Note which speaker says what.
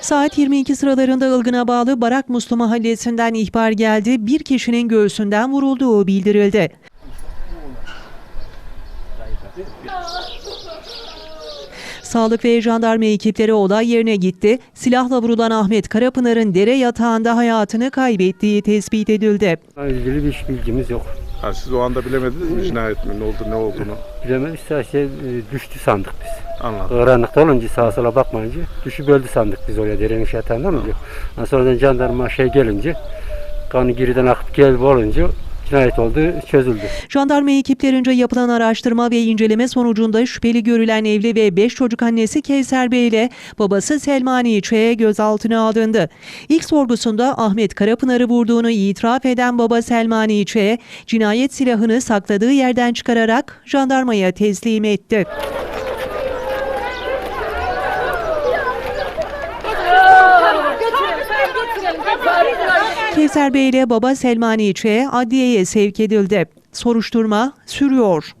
Speaker 1: Saat 22 sıralarında Ilgın'a bağlı Barak Muslu mahallesinden ihbar geldi. Bir kişinin göğsünden vurulduğu bildirildi. Sağlık ve jandarma ekipleri olay yerine gitti. Silahla vurulan Ahmet Karapınar'ın dere yatağında hayatını kaybettiği tespit edildi.
Speaker 2: ilgili bir bilgimiz yok.
Speaker 3: Ha, siz o anda bilemediniz mi cinayet mi ne oldu ne olduğunu
Speaker 2: Bilemedik sadece e, düştü sandık biz.
Speaker 3: anladım.
Speaker 2: Karanlıkta olunca sağa sola bakmayınca düşüp öldü sandık biz oraya derenin olunca. Ondan sonradan jandarma şey gelince kanı geriden akıp gelip olunca cinayet oldu çözüldü.
Speaker 1: Jandarma ekiplerince yapılan araştırma ve inceleme sonucunda şüpheli görülen evli ve 5 çocuk annesi Kevser Bey ile babası Selmani Ç'ye gözaltına alındı. İlk sorgusunda Ahmet Karapınar'ı vurduğunu itiraf eden baba Selmani Ç, cinayet silahını sakladığı yerden çıkararak jandarmaya teslim etti. Kevser Bey ile baba Selmani adliyeye sevk edildi. Soruşturma sürüyor.